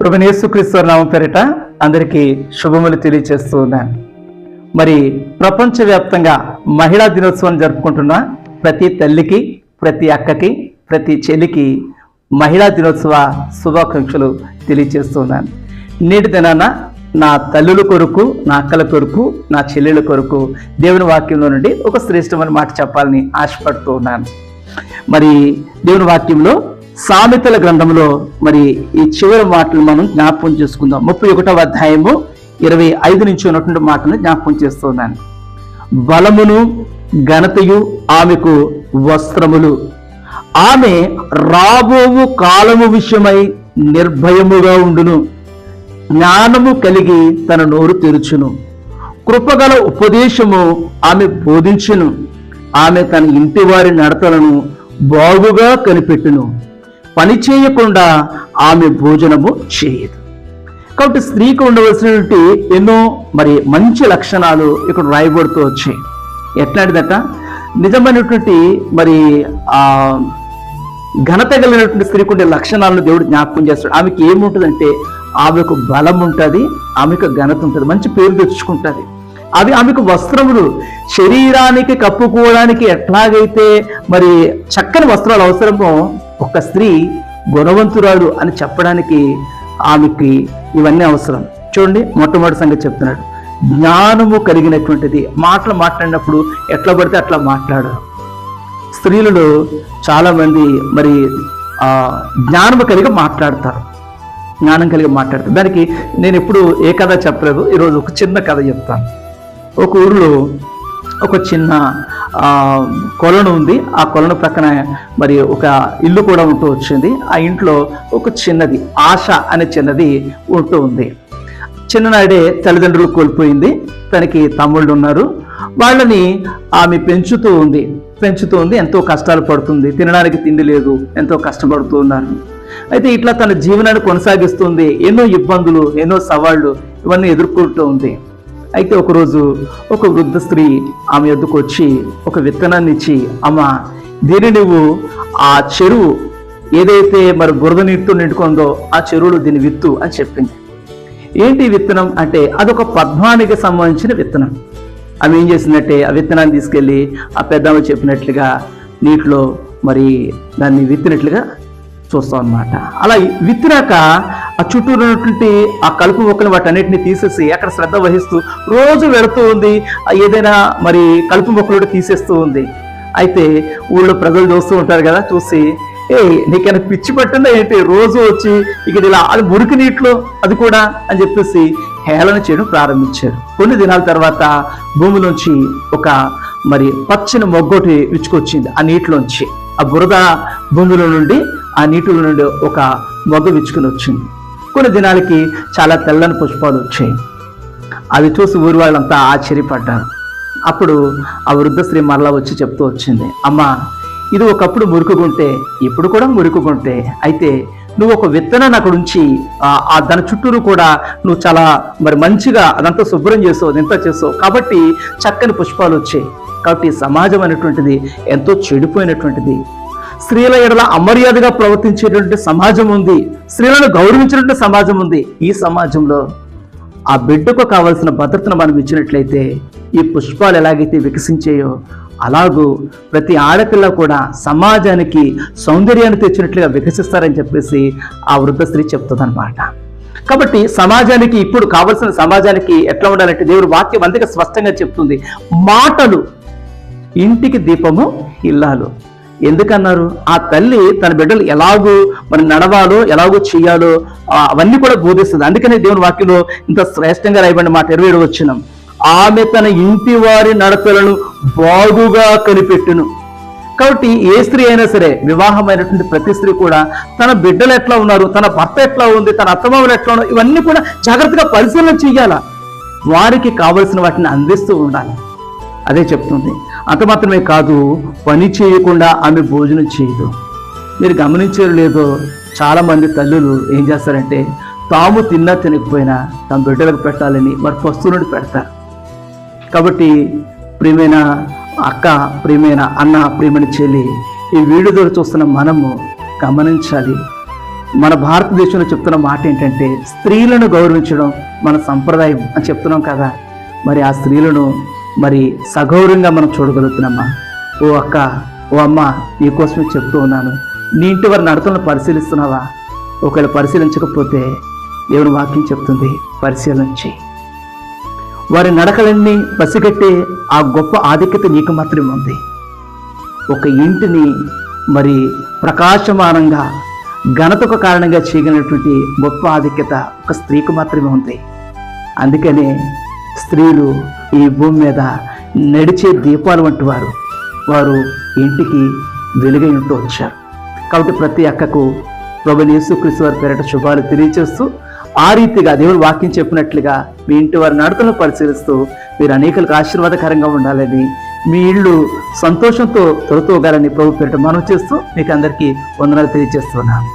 ప్రభునేసుక్రీస్తు నామం పేరిట అందరికీ శుభములు తెలియజేస్తూ ఉన్నాను మరి ప్రపంచవ్యాప్తంగా మహిళా దినోత్సవం జరుపుకుంటున్న ప్రతి తల్లికి ప్రతి అక్కకి ప్రతి చెల్లికి మహిళా దినోత్సవ శుభాకాంక్షలు తెలియజేస్తున్నాను నేటి దినాన నా తల్లుల కొరకు నా అక్కల కొరకు నా చెల్లెల కొరకు దేవుని వాక్యంలో నుండి ఒక శ్రేష్టమైన మాట చెప్పాలని ఆశపడుతూ ఉన్నాను మరి దేవుని వాక్యంలో సామెతల గ్రంథంలో మరి ఈ చివరి మాటలు మనం జ్ఞాపకం చేసుకుందాం. ముప్పై ఒకటవ అధ్యాయము ఇరవై ఐదు నుంచి ఉన్నటువంటి మాటను జ్ఞాపకం చేస్తున్నాను. బలమును ఘనతయు ఆమెకు వస్త్రములు. ఆమె రాబోవు కాలము విషయమై నిర్భయముగా ఉండును. జ్ఞానము కలిగి తన నోరు తెరుచును. కృపగల ఉపదేశము ఆమె బోధించును. ఆమె తన ఇంటి వారి నడతలను బాగుగా కనిపెట్టును. పని చేయకుండా ఆమె భోజనము చేయదు. కాబట్టి స్త్రీకి ఉండవలసినటువంటి ఎన్నో మరి మంచి లక్షణాలు ఇక్కడ రాయబడుతూ వచ్చాయి. ఎట్లాంటిదట? నిజమైనటువంటి మరి ఆ ఘనత కలిగినటువంటి స్త్రీకి ఉండే లక్షణాలను దేవుడు జ్ఞాపకం చేస్తాడు. ఆమెకి ఏముంటుందంటే ఆమెకు బలం ఉంటుంది ఆమెకు ఘనత ఉంటుంది మంచి పేరు తెచ్చుకుంటుంది. అవి ఆమెకు వస్త్రములు. శరీరానికి కప్పుకోవడానికి ఎట్లాగైతే మరి చక్కని వస్త్రాలు అవసరమో ఒక స్త్రీ గుణవంతురాలు అని చెప్పడానికి ఆమెకి ఇవన్నీ అవసరం. చూడండి మొట్టమొదటి సంగతి చెప్తున్నాడు. జ్ఞానము కలిగినటువంటిది. మాటలు మాట్లాడినప్పుడు ఎట్లా పడితే అట్లా మాట్లాడరు స్త్రీలలో చాలామంది మరి ఆ, జ్ఞానము కలిగి మాట్లాడతారు. జ్ఞానం కలిగి మాట్లాడతారు. దానికి నేను ఎప్పుడు ఏ కథ చెప్పలేదు. ఈరోజు ఒక చిన్న కథ చెప్తాను. ఒక ఊరిలో ఒక చిన్న కొలను ఉంది. ఆ కొలను ప్రక్కన మరి ఒక ఇల్లు కూడా ఉంటూ వచ్చింది. ఆ ఇంట్లో ఒక చిన్నది ఆశ అనే చిన్నది ఉంటూ ఉంది. చిన్ననాడే తల్లిదండ్రులు కోల్పోయింది. తనకి తమ్ముళ్ళు ఉన్నారు. వాళ్ళని ఆమె పెంచుతూ ఉంది. పెంచుతూ ఉంది. ఎంతో కష్టాలు పడుతుంది. తినడానికి తిండి లేదు. ఎంతో కష్టపడుతూ ఉన్నారు. అయితే ఇట్లా తన జీవనాన్ని కొనసాగిస్తుంది. ఎన్నో ఇబ్బందులు ఎన్నో సవాళ్ళు ఇవన్నీ ఎదుర్కొంటూ ఉంది. అయితే ఒకరోజు ఒక వృద్ధ స్త్రీ ఆమె ఎద్దుకు వచ్చి ఒక విత్తనాన్ని ఇచ్చి అమ్మ దీన్ని నువ్వు ఆ చెరువు ఏదైతే మరి బురద నీటితో నిండుకుందో ఆ చెరువులో దీన్ని విత్తు అని చెప్పింది. ఏంటి విత్తనం? అంటే అదొక పద్మానికి సంబంధించిన విత్తనం. ఆమె ఏం చేసిందంటే ఆ విత్తనాన్ని తీసుకెళ్ళి ఆ పెద్దమ్మ చెప్పినట్లుగా నీటిలో మరి దాన్ని విత్తినట్లుగా చూస్తాం అనమాట అలా విత్తినాక ఆ చుట్టూ ఉన్నటువంటి ఆ కలుపు మొక్కలు వాటన్నిటిని తీసేసి అక్కడ శ్రద్ధ వహిస్తూ రోజు వెళుతూ ఉంది. ఏదైనా మరి కలుపు మొక్కలు కూడా తీసేస్తూ ఉంది. అయితే ఊళ్ళో ప్రజలు చూస్తూ ఉంటారు కదా చూసి ఏ నీకైనా పిచ్చి పట్టిందా ఏంటి? రోజు వచ్చి ఇక ఇలా అది మురికి నీటిలో అది కూడా అని చెప్పేసి హేళన చేయడం ప్రారంభించారు. కొన్ని దినాల తర్వాత భూమిలోంచి ఒక మరి పచ్చని మొగ్గోటి విచ్చుకొచ్చింది ఆ నీటిలోంచి. ఆ బురద భూమిలో నుండి ఆ నీటిలో నుండి ఒక మొగ్గ విచ్చుకుని వచ్చింది. కొన్ని దినాలకి చాలా తెల్లని పుష్పాలు వచ్చాయి. అవి చూసి ఊరి వాళ్ళంతా ఆశ్చర్యపడ్డారు. అప్పుడు ఆ వృద్ధ స్త్రీ మరలా వచ్చి చెప్తూ వచ్చింది అమ్మా ఇది ఒకప్పుడు మురుకుగుంటే ఇప్పుడు కూడా మురుకుగుంటే అయితే నువ్వు ఒక విత్తనాన్ని అక్కడ ఉంచి ఆ- దాని చుట్టూరు కూడా నువ్వు చాలా మరి మంచిగా అదంతా శుభ్రం చేసావు అదంతా చేసావు. కాబట్టి చక్కని పుష్పాలు వచ్చాయి. కాబట్టి సమాజం అనేటువంటిది ఎంతో చెడిపోయినటువంటిది. స్త్రీల ఎడల అమర్యాదగా ప్రవర్తించేటువంటి సమాజం ఉంది. స్త్రీలను గౌరవించినటువంటి సమాజం ఉంది. ఈ సమాజంలో ఆ బిడ్డకు కావలసిన భద్రతను మనం ఇచ్చినట్లయితే ఈ పుష్పాలు ఎలాగైతే వికసించాయో అలాగూ ప్రతి ఆడపిల్ల కూడా సమాజానికి సౌందర్యాన్ని తెచ్చినట్లుగా వికసిస్తారని చెప్పేసి ఆ వృద్ధ స్త్రీ చెప్తుందన్నమాట. కాబట్టి సమాజానికి ఇప్పుడు కావలసిన సమాజానికి ఎట్లా ఉండాలంటే దేవుడు వాక్యం అందుకే స్పష్టంగా చెప్తుంది. మాటలు ఇంటికి దీపము ఇల్లాలు. ఎందుకన్నారు? ఆ తల్లి తన బిడ్డలు ఎలాగూ మరి నడవాలో ఎలాగో చేయాలో అవన్నీ కూడా బోధిస్తుంది. అందుకనే దేవుని వాక్యంలో ఇంత శ్రేష్టంగా రాయబడిన మాట ఇరవై ఏడు వచ్చినాం ఆమె తన ఇంటి వారి నడతలను బాగుగా కనిపెట్టును. కాబట్టి ఏ స్త్రీ అయినా సరే వివాహమైనటువంటి ప్రతి స్త్రీ కూడా తన బిడ్డలు ఎట్లా ఉన్నారు తన భర్త ఎట్లా ఉంది తన అత్తమామలు ఎట్లా ఉన్నారు ఇవన్నీ కూడా జాగ్రత్తగా పరిశీలన చెయ్యాలా వారికి కావలసిన వాటిని అందిస్తూ ఉండాలి. అదే చెప్తుంది. అంత మాత్రమే కాదు పని చేయకుండా ఆమె భోజనం చేయదు. మీరు గమనించారు లేదో చాలామంది తల్లులు ఏం చేస్తారంటే తాము తిన్నా తినకపోయినా తమ బిడ్డలకు పెట్టాలని మరి పస్తువులను పెడతారు. కాబట్టి ప్రియమైన అక్క ప్రియమైన అన్న ప్రియమైన చెల్లి ఈ వీడియో ద్వారా చూస్తున్న మనము గమనించాలి. మన భారతదేశంలో చెప్తున్న మాట ఏంటంటే స్త్రీలను గౌరవించడం మన సంప్రదాయం అని చెప్తున్నాం కదా. మరి ఆ స్త్రీలను మరి సగౌరవంగా మనం చూడగలుగుతున్నామా? ఓ అక్క ఓ అమ్మ నీకోసమే చెప్తూ ఉన్నాను. నీ ఇంటి వారి నడతలను పరిశీలిస్తున్నావా? ఒకవేళ పరిశీలించకపోతే దేవుని వాక్యం చెప్తుంది పరిశీలించి. వారి నడకలన్నీ పసిగట్టే ఆ గొప్ప ఆధిక్యత నీకు మాత్రమే ఉంది. ఒక ఇంటిని మరి ప్రకాశమానంగా ఘనతకు కారణంగా చేయగలిగినటువంటి గొప్ప ఆధిక్యత ఒక స్త్రీకి మాత్రమే ఉంది. అందుకనే స్త్రీలు ఈ భూమి మీద నడిచే దీపాలు వంటి వారు వారు ఇంటికి వెలుగై ఉంటూ వచ్చారు. కాబట్టి ప్రతి అక్కకు ప్రభు యేసుక్రీస్తు వారి పేరట శుభాలు తెలియచేస్తూ ఆ రీతిగా దేవుడు వాక్యం చెప్పినట్లుగా మీ ఇంటి వారి నడతలను పరిశీలిస్తూ మీరు అనేకలకు ఆశీర్వాదకరంగా ఉండాలని మీ ఇళ్ళు సంతోషంతో తొలతోగాలని ప్రభు పేరట మనం చేస్తూ మీకు అందరికీ వందనాలు తెలియజేస్తున్నాను